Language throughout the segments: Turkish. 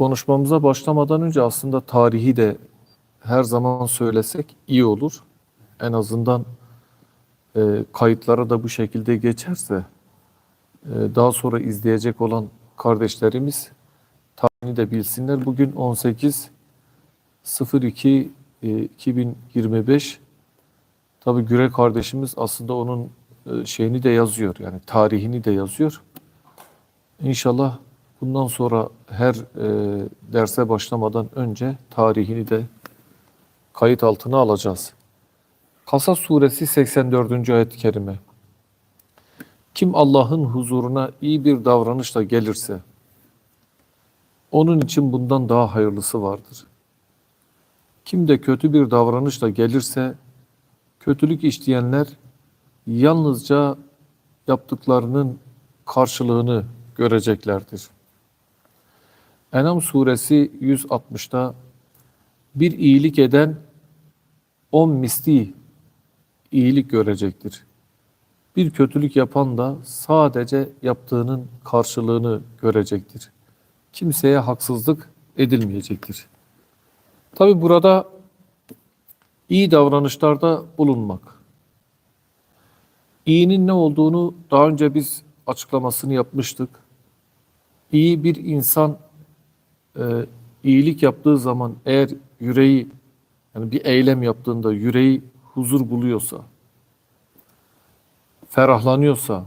konuşmamıza başlamadan önce aslında tarihi de her zaman söylesek iyi olur. En azından e, kayıtlara da bu şekilde geçerse e, daha sonra izleyecek olan kardeşlerimiz tarihini de bilsinler. Bugün 18 02 e, 2025 Tabii Güre kardeşimiz aslında onun e, şeyini de yazıyor. Yani tarihini de yazıyor. İnşallah bundan sonra her e, derse başlamadan önce tarihini de kayıt altına alacağız. Kasas suresi 84. ayet-i kerime. Kim Allah'ın huzuruna iyi bir davranışla gelirse, onun için bundan daha hayırlısı vardır. Kim de kötü bir davranışla gelirse, kötülük işleyenler yalnızca yaptıklarının karşılığını göreceklerdir. Enam suresi 160'da bir iyilik eden on misli iyilik görecektir. Bir kötülük yapan da sadece yaptığının karşılığını görecektir. Kimseye haksızlık edilmeyecektir. Tabi burada iyi davranışlarda bulunmak. İyinin ne olduğunu daha önce biz açıklamasını yapmıştık. İyi bir insan e, iyilik yaptığı zaman eğer yüreği yani bir eylem yaptığında yüreği huzur buluyorsa, ferahlanıyorsa,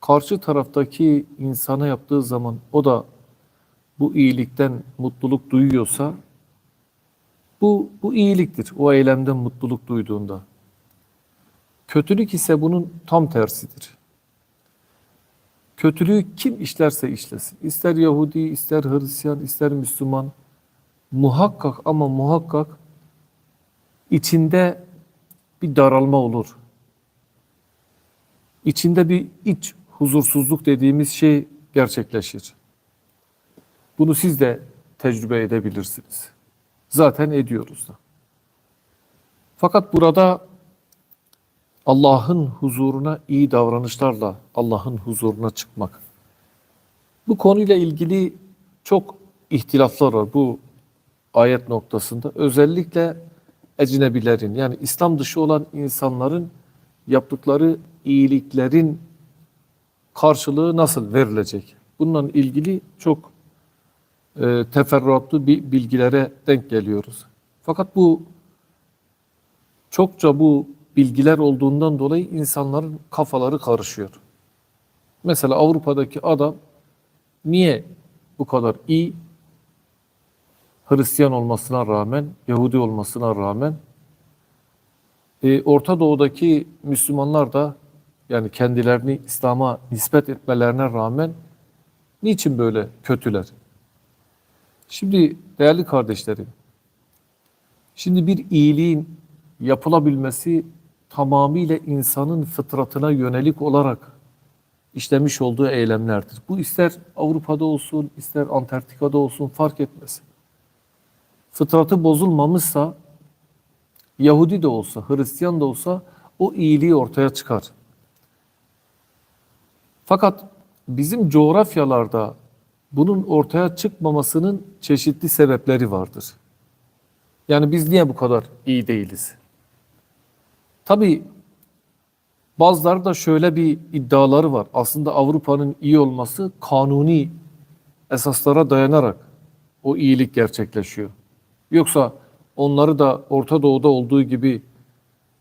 karşı taraftaki insana yaptığı zaman o da bu iyilikten mutluluk duyuyorsa bu, bu iyiliktir. O eylemden mutluluk duyduğunda. Kötülük ise bunun tam tersidir. Kötülüğü kim işlerse işlesin. İster Yahudi, ister Hristiyan, ister Müslüman. Muhakkak ama muhakkak içinde bir daralma olur. İçinde bir iç huzursuzluk dediğimiz şey gerçekleşir. Bunu siz de tecrübe edebilirsiniz. Zaten ediyoruz da. Fakat burada Allah'ın huzuruna iyi davranışlarla Allah'ın huzuruna çıkmak. Bu konuyla ilgili çok ihtilaflar var bu ayet noktasında. Özellikle ecnebilerin yani İslam dışı olan insanların yaptıkları iyiliklerin karşılığı nasıl verilecek? Bununla ilgili çok e, teferruatlı bir bilgilere denk geliyoruz. Fakat bu çokça bu bilgiler olduğundan dolayı insanların kafaları karışıyor. Mesela Avrupa'daki adam niye bu kadar iyi Hristiyan olmasına rağmen, Yahudi olmasına rağmen e, Orta Doğu'daki Müslümanlar da yani kendilerini İslam'a nispet etmelerine rağmen niçin böyle kötüler? Şimdi değerli kardeşlerim, şimdi bir iyiliğin yapılabilmesi tamamıyla insanın fıtratına yönelik olarak işlemiş olduğu eylemlerdir. Bu ister Avrupa'da olsun, ister Antarktika'da olsun fark etmez. Fıtratı bozulmamışsa, Yahudi de olsa, Hristiyan da olsa o iyiliği ortaya çıkar. Fakat bizim coğrafyalarda bunun ortaya çıkmamasının çeşitli sebepleri vardır. Yani biz niye bu kadar iyi değiliz? Tabii bazıları da şöyle bir iddiaları var. Aslında Avrupa'nın iyi olması kanuni esaslara dayanarak o iyilik gerçekleşiyor. Yoksa onları da Orta Doğu'da olduğu gibi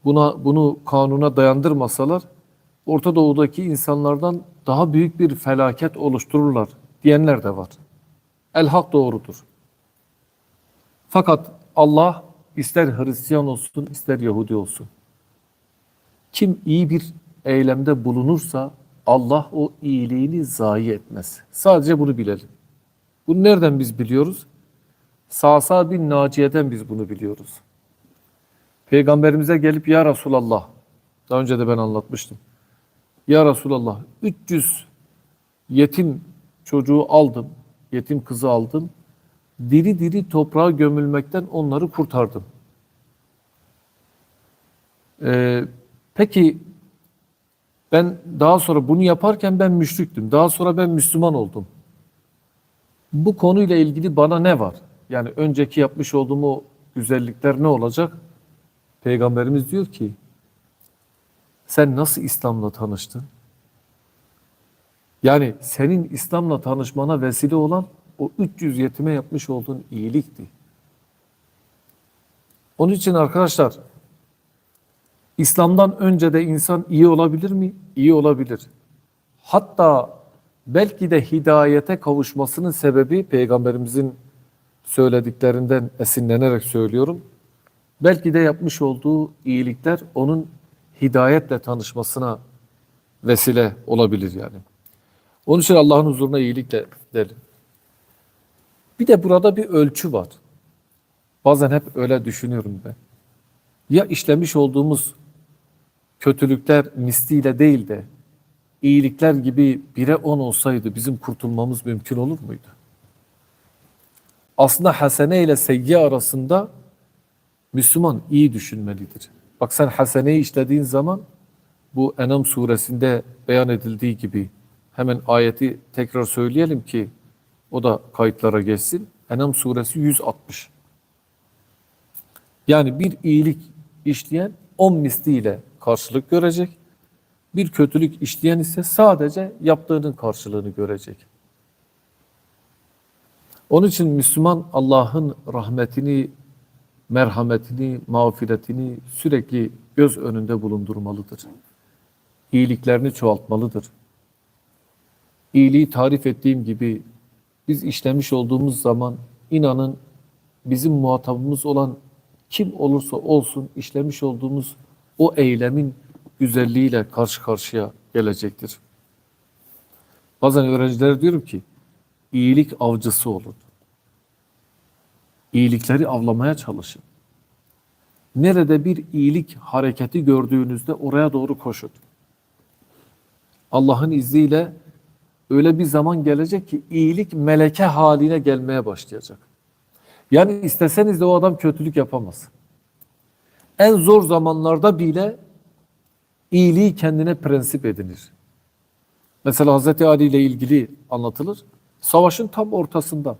buna bunu kanuna dayandırmasalar Orta Doğu'daki insanlardan daha büyük bir felaket oluştururlar diyenler de var. El hak doğrudur. Fakat Allah ister Hristiyan olsun ister Yahudi olsun. Kim iyi bir eylemde bulunursa Allah o iyiliğini zayi etmez. Sadece bunu bilelim. Bunu nereden biz biliyoruz? Sasa bin Naciye'den biz bunu biliyoruz. Peygamberimize gelip ya Resulallah, daha önce de ben anlatmıştım. Ya Resulallah 300 yetim çocuğu aldım, yetim kızı aldım. Diri diri toprağa gömülmekten onları kurtardım. Ee, peki ben daha sonra bunu yaparken ben müşriktüm. Daha sonra ben Müslüman oldum. Bu konuyla ilgili bana ne var? Yani önceki yapmış olduğum o güzellikler ne olacak? Peygamberimiz diyor ki sen nasıl İslam'la tanıştın? Yani senin İslam'la tanışmana vesile olan o 300 yetime yapmış olduğun iyilikti. Onun için arkadaşlar İslam'dan önce de insan iyi olabilir mi? İyi olabilir. Hatta belki de hidayete kavuşmasının sebebi peygamberimizin söylediklerinden esinlenerek söylüyorum. Belki de yapmış olduğu iyilikler onun hidayetle tanışmasına vesile olabilir yani. Onun için Allah'ın huzuruna iyilikle gidelim. Bir de burada bir ölçü var. Bazen hep öyle düşünüyorum ben. Ya işlemiş olduğumuz kötülükler misliyle değil de iyilikler gibi bire on olsaydı bizim kurtulmamız mümkün olur muydu? Aslında hasene ile seyyi arasında Müslüman iyi düşünmelidir. Bak sen haseneyi işlediğin zaman bu Enam suresinde beyan edildiği gibi hemen ayeti tekrar söyleyelim ki o da kayıtlara geçsin. Enam suresi 160. Yani bir iyilik işleyen 10 misliyle karşılık görecek. Bir kötülük işleyen ise sadece yaptığının karşılığını görecek. Onun için Müslüman Allah'ın rahmetini, merhametini, mağfiretini sürekli göz önünde bulundurmalıdır. İyiliklerini çoğaltmalıdır. İyiliği tarif ettiğim gibi biz işlemiş olduğumuz zaman inanın bizim muhatabımız olan kim olursa olsun işlemiş olduğumuz o eylemin güzelliğiyle karşı karşıya gelecektir. Bazen öğrencilere diyorum ki iyilik avcısı olun. İyilikleri avlamaya çalışın. Nerede bir iyilik hareketi gördüğünüzde oraya doğru koşun. Allah'ın izniyle öyle bir zaman gelecek ki iyilik meleke haline gelmeye başlayacak. Yani isteseniz de o adam kötülük yapamaz. En zor zamanlarda bile iyiliği kendine prensip edinir. Mesela Hazreti Ali ile ilgili anlatılır. Savaşın tam ortasında.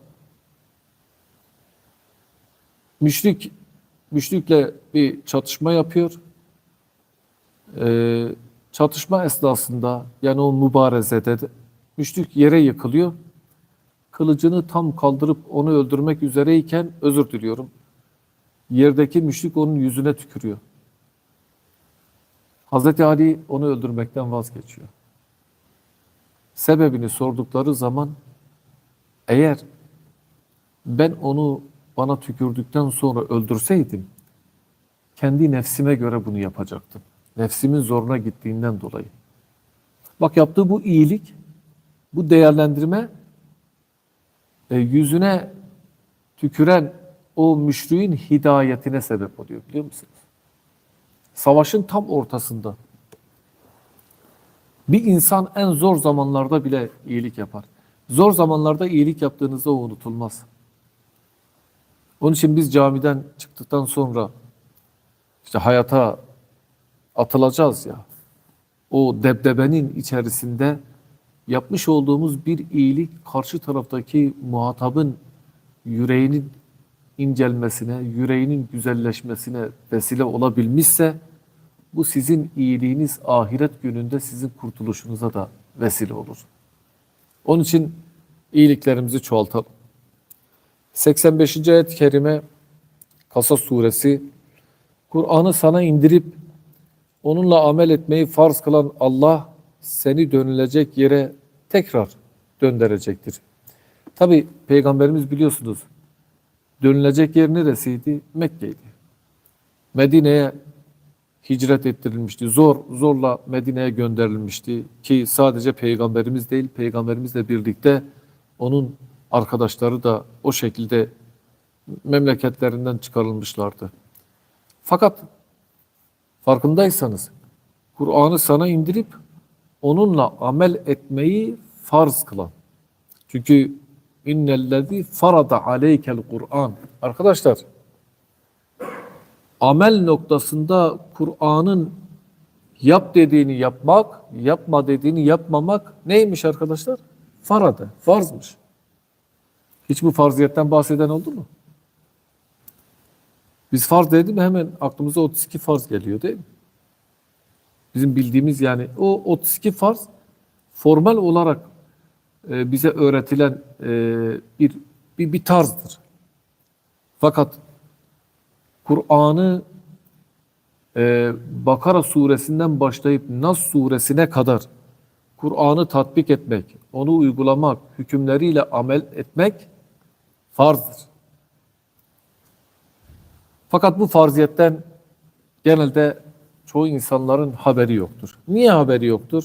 Müşrik, müşrikle bir çatışma yapıyor. Ee, çatışma esnasında yani o mübarezede de, müşrik yere yıkılıyor. Kılıcını tam kaldırıp onu öldürmek üzereyken özür diliyorum. Yerdeki müşrik onun yüzüne tükürüyor. Hazreti Ali onu öldürmekten vazgeçiyor. Sebebini sordukları zaman eğer ben onu bana tükürdükten sonra öldürseydim kendi nefsime göre bunu yapacaktım. Nefsimin zoruna gittiğinden dolayı. Bak yaptığı bu iyilik, bu değerlendirme e, yüzüne tüküren o müşriğin hidayetine sebep oluyor biliyor musunuz? Savaşın tam ortasında. Bir insan en zor zamanlarda bile iyilik yapar. Zor zamanlarda iyilik yaptığınızda o unutulmaz. Onun için biz camiden çıktıktan sonra işte hayata atılacağız ya. O debdebenin içerisinde yapmış olduğumuz bir iyilik karşı taraftaki muhatabın yüreğinin incelmesine, yüreğinin güzelleşmesine vesile olabilmişse bu sizin iyiliğiniz ahiret gününde sizin kurtuluşunuza da vesile olur. Onun için iyiliklerimizi çoğaltalım. 85. ayet-i kerime Kasas suresi Kur'an'ı sana indirip onunla amel etmeyi farz kılan Allah seni dönülecek yere tekrar döndürecektir. Tabi peygamberimiz biliyorsunuz dönülecek yer neresiydi? Mekke'ydi. Medine'ye hicret ettirilmişti. Zor, zorla Medine'ye gönderilmişti. Ki sadece peygamberimiz değil, peygamberimizle birlikte onun arkadaşları da o şekilde memleketlerinden çıkarılmışlardı. Fakat farkındaysanız Kur'an'ı sana indirip onunla amel etmeyi farz kılan. Çünkü innellezî farada aleykel Kur'an. Arkadaşlar amel noktasında Kur'an'ın yap dediğini yapmak, yapma dediğini yapmamak neymiş arkadaşlar? Farada, farzmış. Hiç bu farziyetten bahseden oldu mu? Biz farz dedim mi hemen aklımıza 32 farz geliyor değil mi? Bizim bildiğimiz yani o 32 farz formal olarak e, bize öğretilen e, bir, bir bir tarzdır. Fakat Kur'an'ı e, Bakara suresinden başlayıp Nas suresine kadar Kur'an'ı tatbik etmek, onu uygulamak, hükümleriyle amel etmek farzdır. Fakat bu farziyetten genelde çoğu insanların haberi yoktur. Niye haberi yoktur?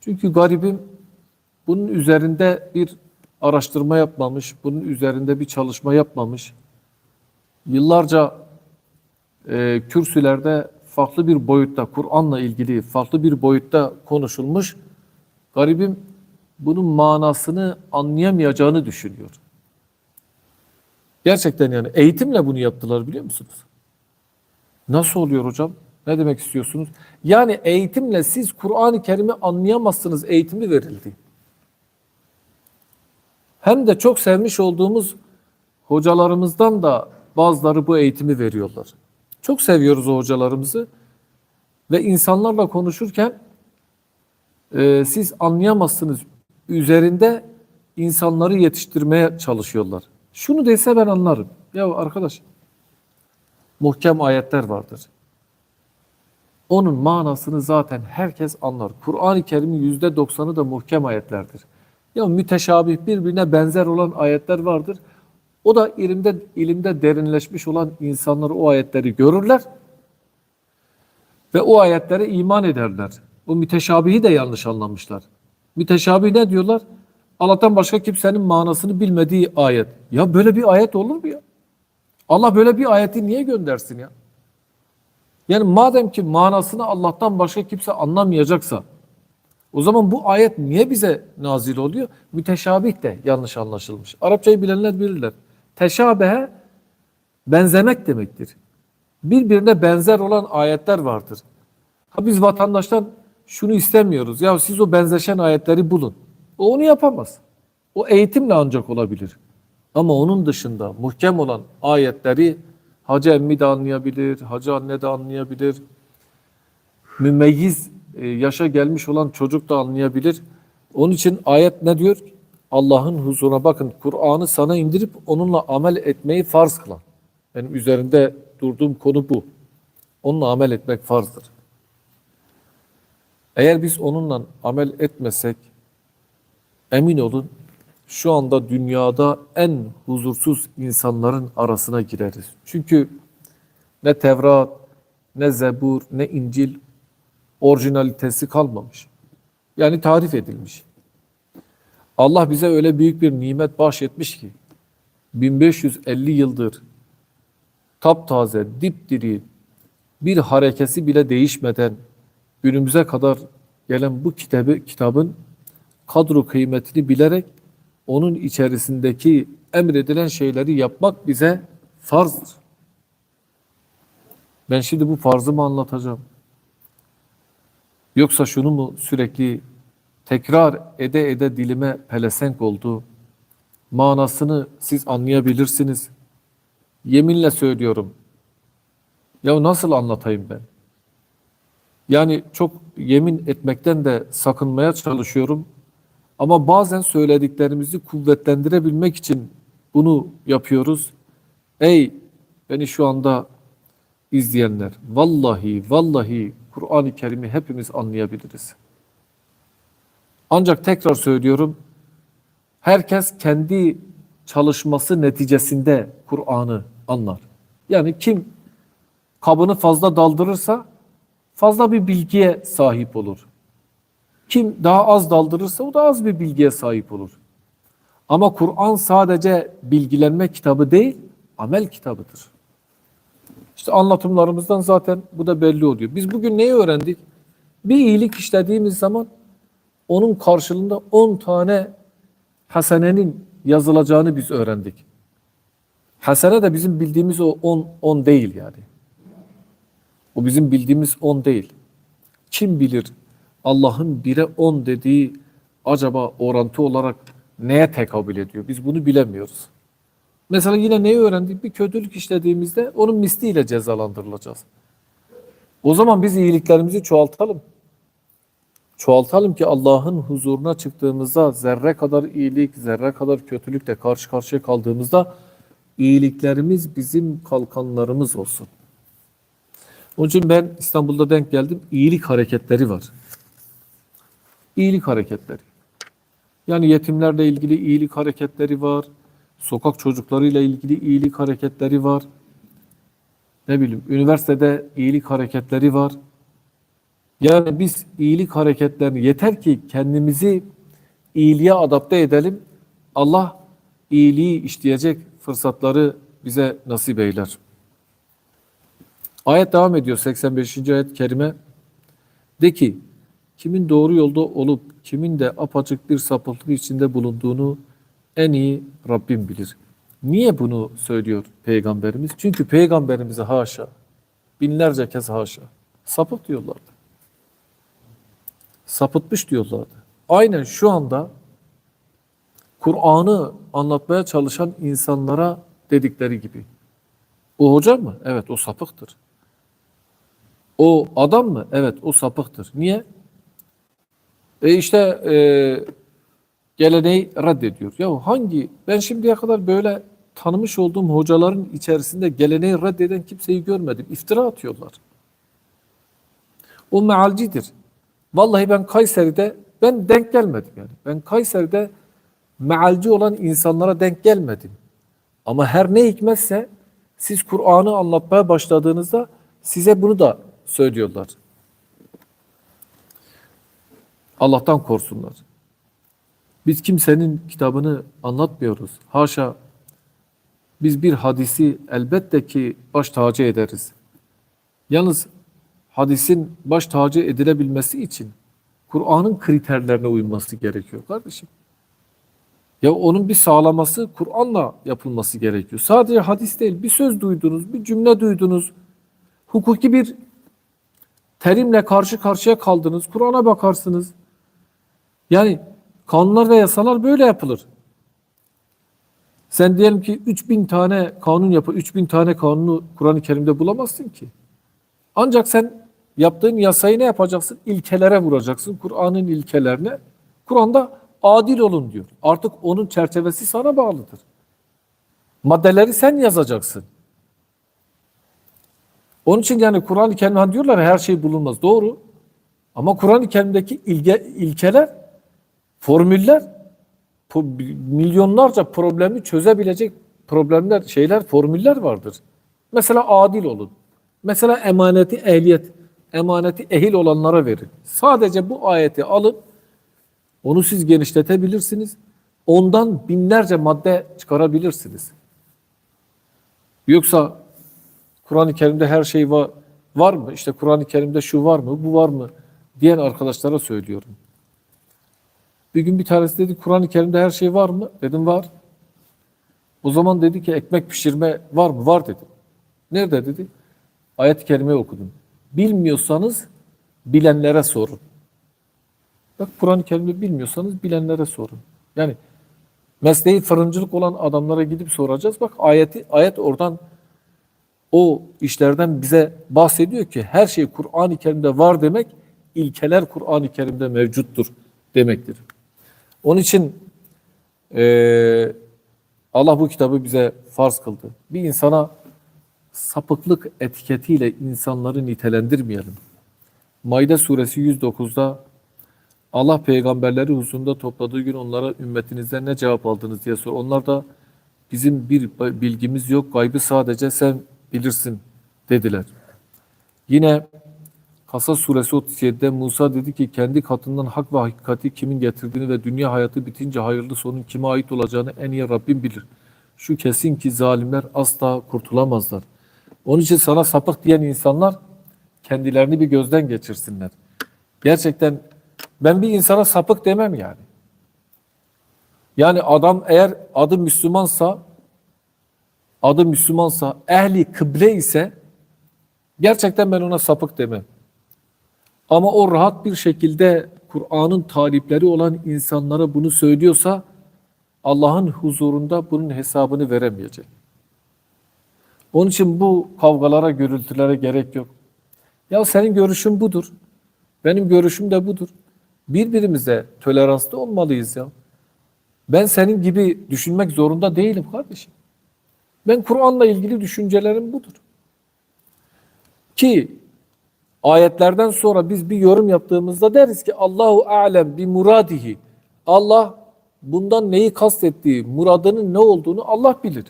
Çünkü garibim bunun üzerinde bir araştırma yapmamış, bunun üzerinde bir çalışma yapmamış. Yıllarca e, kürsülerde farklı bir boyutta, Kur'an'la ilgili farklı bir boyutta konuşulmuş. Garibim bunun manasını anlayamayacağını düşünüyor. Gerçekten yani eğitimle bunu yaptılar biliyor musunuz? Nasıl oluyor hocam? Ne demek istiyorsunuz? Yani eğitimle siz Kur'an-ı Kerim'i anlayamazsınız eğitimi verildi. Hem de çok sevmiş olduğumuz hocalarımızdan da bazıları bu eğitimi veriyorlar. Çok seviyoruz o hocalarımızı ve insanlarla konuşurken e, siz anlayamazsınız üzerinde insanları yetiştirmeye çalışıyorlar. Şunu dese ben anlarım. Ya arkadaş muhkem ayetler vardır. Onun manasını zaten herkes anlar. Kur'an-ı Kerim'in yüzde doksanı da muhkem ayetlerdir. Ya müteşabih birbirine benzer olan ayetler vardır. O da ilimde, ilimde derinleşmiş olan insanlar o ayetleri görürler ve o ayetlere iman ederler. O müteşabihi de yanlış anlamışlar. Müteşabih ne diyorlar? Allah'tan başka kimsenin manasını bilmediği ayet. Ya böyle bir ayet olur mu ya? Allah böyle bir ayeti niye göndersin ya? Yani madem ki manasını Allah'tan başka kimse anlamayacaksa o zaman bu ayet niye bize nazil oluyor? Müteşabih de yanlış anlaşılmış. Arapçayı bilenler bilirler. Teşabehe benzemek demektir. Birbirine benzer olan ayetler vardır. Ha biz vatandaştan şunu istemiyoruz. Ya siz o benzeşen ayetleri bulun. O onu yapamaz. O eğitimle ancak olabilir. Ama onun dışında muhkem olan ayetleri hacı emmi de anlayabilir, hacı anne de anlayabilir. Mümeyyiz yaşa gelmiş olan çocuk da anlayabilir. Onun için ayet ne diyor? Allah'ın huzuruna bakın Kur'an'ı sana indirip onunla amel etmeyi farz kılan. Benim üzerinde durduğum konu bu. Onunla amel etmek farzdır. Eğer biz onunla amel etmesek emin olun şu anda dünyada en huzursuz insanların arasına gireriz. Çünkü ne Tevrat, ne Zebur, ne İncil orijinalitesi kalmamış. Yani tarif edilmiş. Allah bize öyle büyük bir nimet bahşetmiş ki 1550 yıldır taptaze, dipdiri bir harekesi bile değişmeden günümüze kadar gelen bu kitabı, kitabın kadro kıymetini bilerek onun içerisindeki emredilen şeyleri yapmak bize farzdır. Ben şimdi bu farzı mı anlatacağım? Yoksa şunu mu sürekli tekrar ede ede dilime pelesenk oldu? Manasını siz anlayabilirsiniz. Yeminle söylüyorum. Ya nasıl anlatayım ben? Yani çok yemin etmekten de sakınmaya çalışıyorum. Ama bazen söylediklerimizi kuvvetlendirebilmek için bunu yapıyoruz. Ey beni şu anda izleyenler, vallahi vallahi Kur'an-ı Kerim'i hepimiz anlayabiliriz. Ancak tekrar söylüyorum, herkes kendi çalışması neticesinde Kur'an'ı anlar. Yani kim kabını fazla daldırırsa fazla bir bilgiye sahip olur. Kim daha az daldırırsa o da az bir bilgiye sahip olur. Ama Kur'an sadece bilgilenme kitabı değil, amel kitabıdır. İşte anlatımlarımızdan zaten bu da belli oluyor. Biz bugün neyi öğrendik? Bir iyilik işlediğimiz zaman onun karşılığında 10 tane hasenenin yazılacağını biz öğrendik. Hasene de bizim bildiğimiz o 10 10 değil yani. O bizim bildiğimiz 10 değil. Kim bilir Allah'ın bire 10 dediği acaba orantı olarak neye tekabül ediyor? Biz bunu bilemiyoruz. Mesela yine neyi öğrendik? Bir kötülük işlediğimizde onun misliyle cezalandırılacağız. O zaman biz iyiliklerimizi çoğaltalım. Çoğaltalım ki Allah'ın huzuruna çıktığımızda zerre kadar iyilik, zerre kadar kötülükle karşı karşıya kaldığımızda iyiliklerimiz bizim kalkanlarımız olsun. Onun için ben İstanbul'da denk geldim. İyilik hareketleri var. İyilik hareketleri. Yani yetimlerle ilgili iyilik hareketleri var. Sokak çocuklarıyla ilgili iyilik hareketleri var. Ne bileyim, üniversitede iyilik hareketleri var. Yani biz iyilik hareketlerini yeter ki kendimizi iyiliğe adapte edelim. Allah iyiliği işleyecek fırsatları bize nasip eyler. Ayet devam ediyor 85. ayet kerime. De ki kimin doğru yolda olup kimin de apaçık bir sapıklık içinde bulunduğunu en iyi Rabbim bilir. Niye bunu söylüyor peygamberimiz? Çünkü peygamberimize haşa binlerce kez haşa sapık diyorlardı. Sapıtmış diyorlardı. Aynen şu anda Kur'an'ı anlatmaya çalışan insanlara dedikleri gibi. O hoca mı? Evet o sapıktır. O adam mı? Evet o sapıktır. Niye? E işte e, geleneği reddediyor. Ya hangi? Ben şimdiye kadar böyle tanımış olduğum hocaların içerisinde geleneği reddeden kimseyi görmedim. İftira atıyorlar. O mealcidir. Vallahi ben Kayseri'de ben denk gelmedim yani. Ben Kayseri'de mealci olan insanlara denk gelmedim. Ama her ne hikmetse siz Kur'an'ı anlatmaya başladığınızda size bunu da söylüyorlar. Allah'tan korsunlar. Biz kimsenin kitabını anlatmıyoruz. Haşa biz bir hadisi elbette ki baş tacı ederiz. Yalnız hadisin baş tacı edilebilmesi için Kur'an'ın kriterlerine uyması gerekiyor kardeşim. Ya onun bir sağlaması Kur'an'la yapılması gerekiyor. Sadece hadis değil, bir söz duydunuz, bir cümle duydunuz, hukuki bir terimle karşı karşıya kaldınız, Kur'an'a bakarsınız. Yani kanunlar ve yasalar böyle yapılır. Sen diyelim ki 3000 tane kanun yapı, 3000 tane kanunu Kur'an-ı Kerim'de bulamazsın ki. Ancak sen yaptığın yasayı ne yapacaksın? İlkelere vuracaksın. Kur'an'ın ilkelerine. Kur'an'da adil olun diyor. Artık onun çerçevesi sana bağlıdır. Maddeleri sen yazacaksın. Onun için yani Kur'an-ı Kerim hani diyorlar her şey bulunmaz. Doğru. Ama Kur'an-ı Kerim'deki ilge, ilkeler, formüller milyonlarca problemi çözebilecek problemler, şeyler, formüller vardır. Mesela adil olun. Mesela emaneti ehliyet, emaneti ehil olanlara verin. Sadece bu ayeti alıp onu siz genişletebilirsiniz. Ondan binlerce madde çıkarabilirsiniz. Yoksa Kur'an-ı Kerim'de her şey var, var mı? İşte Kur'an-ı Kerim'de şu var mı, bu var mı? diyen arkadaşlara söylüyorum. Bir gün bir tanesi dedi Kur'an-ı Kerim'de her şey var mı? Dedim var. O zaman dedi ki ekmek pişirme var mı? Var dedim. Nerede dedi? Ayet-i Kerime'yi okudum. Bilmiyorsanız bilenlere sorun. Bak Kur'an-ı Kerim'i bilmiyorsanız bilenlere sorun. Yani mesleği fırıncılık olan adamlara gidip soracağız. Bak ayeti ayet oradan o işlerden bize bahsediyor ki her şey Kur'an-ı Kerim'de var demek ilkeler Kur'an-ı Kerim'de mevcuttur demektir. Onun için eee, Allah bu kitabı bize farz kıldı. Bir insana sapıklık etiketiyle insanları nitelendirmeyelim. Maide suresi 109'da Allah peygamberleri huzurunda topladığı gün onlara ümmetinizden ne cevap aldınız diye sor. Onlar da bizim bir bilgimiz yok, gaybı sadece sen bilirsin dediler. Yine Kasas suresi 37'de Musa dedi ki kendi katından hak ve hakikati kimin getirdiğini ve dünya hayatı bitince hayırlı sonun kime ait olacağını en iyi Rabbim bilir. Şu kesin ki zalimler asla kurtulamazlar. Onun için sana sapık diyen insanlar kendilerini bir gözden geçirsinler. Gerçekten ben bir insana sapık demem yani. Yani adam eğer adı Müslümansa adı Müslümansa, ehli kıble ise gerçekten ben ona sapık demem. Ama o rahat bir şekilde Kur'an'ın talipleri olan insanlara bunu söylüyorsa Allah'ın huzurunda bunun hesabını veremeyecek. Onun için bu kavgalara, gürültülere gerek yok. Ya senin görüşün budur. Benim görüşüm de budur. Birbirimize toleranslı olmalıyız ya. Ben senin gibi düşünmek zorunda değilim kardeşim. Ben Kur'an'la ilgili düşüncelerim budur. Ki ayetlerden sonra biz bir yorum yaptığımızda deriz ki Allahu alem bi muradihi. Allah bundan neyi kastettiği, muradının ne olduğunu Allah bilir.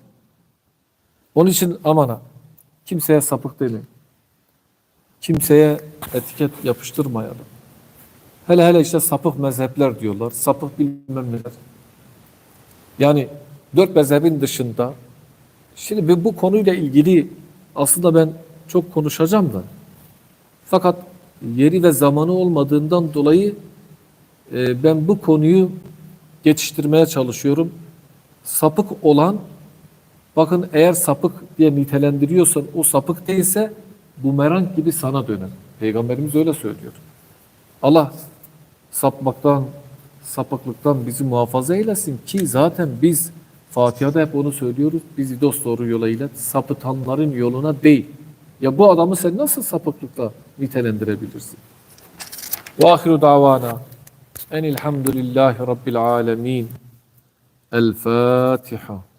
Onun için aman ha, kimseye sapık demeyin. Kimseye etiket yapıştırmayalım. Hele hele işte sapık mezhepler diyorlar. Sapık bilmem neler. Yani dört mezhebin dışında şimdi bu konuyla ilgili aslında ben çok konuşacağım da fakat yeri ve zamanı olmadığından dolayı e, ben bu konuyu geçiştirmeye çalışıyorum. Sapık olan bakın eğer sapık diye nitelendiriyorsan o sapık değilse bumerang gibi sana döner. Peygamberimiz öyle söylüyor. Allah sapmaktan, sapıklıktan bizi muhafaza eylesin ki zaten biz Fatiha'da hep onu söylüyoruz. Bizi dost doğru yola ilet, sapıtanların yoluna değil. Ya bu adamı sen nasıl sapıklıkla nitelendirebilirsin? Ve ahiru davana enilhamdülillahi rabbil alemin. El Fatiha.